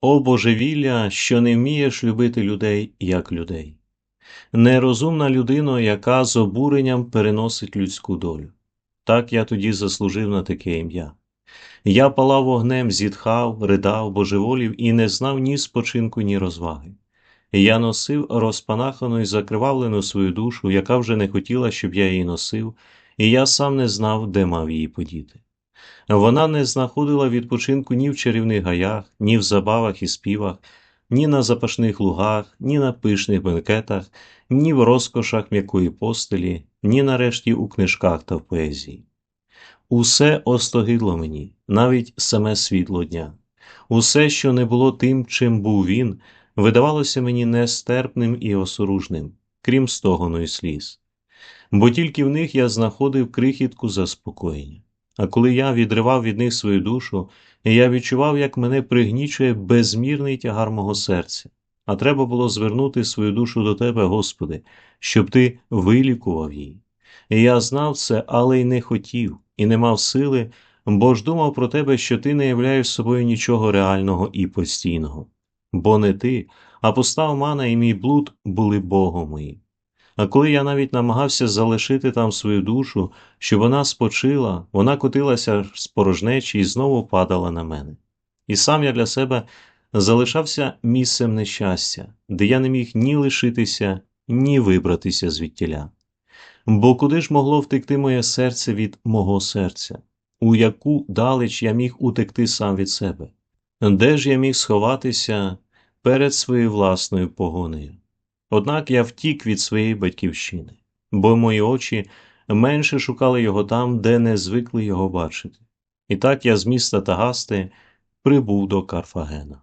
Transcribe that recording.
О божевілля, що не вмієш любити людей як людей, нерозумна людина, яка з обуренням переносить людську долю. Так я тоді заслужив на таке ім'я. Я палав вогнем, зітхав, ридав, божеволів і не знав ні спочинку, ні розваги. Я носив розпанахану і закривавлену свою душу, яка вже не хотіла, щоб я її носив, і я сам не знав, де мав її подіти. Вона не знаходила відпочинку ні в чарівних гаях, ні в забавах і співах, ні на запашних лугах, ні на пишних бенкетах, ні в розкошах м'якої постелі, ні нарешті у книжках та в поезії. Усе остогидло мені, навіть саме світло дня, усе, що не було тим, чим був він, видавалося мені нестерпним і осоружним, крім стогону і сліз. Бо тільки в них я знаходив крихітку заспокоєння. А коли я відривав від них свою душу, я відчував, як мене пригнічує безмірний тягар мого серця, а треба було звернути свою душу до Тебе, Господи, щоб Ти вилікував її. І я знав це, але й не хотів, і не мав сили, бо ж думав про тебе, що ти не являєш собою нічого реального і постійного. Бо не ти, а постав мана і мій блуд були Богом моїм. А коли я навіть намагався залишити там свою душу, щоб вона спочила, вона котилася з порожнечі і знову падала на мене. І сам я для себе залишався місцем нещастя, де я не міг ні лишитися, ні вибратися звідтіля. Бо куди ж могло втекти моє серце від мого серця, у яку далеч я міг утекти сам від себе? Де ж я міг сховатися перед своєю власною погонею? Однак я втік від своєї батьківщини, бо мої очі менше шукали його там, де не звикли його бачити. І так я з міста Тагасти прибув до Карфагена.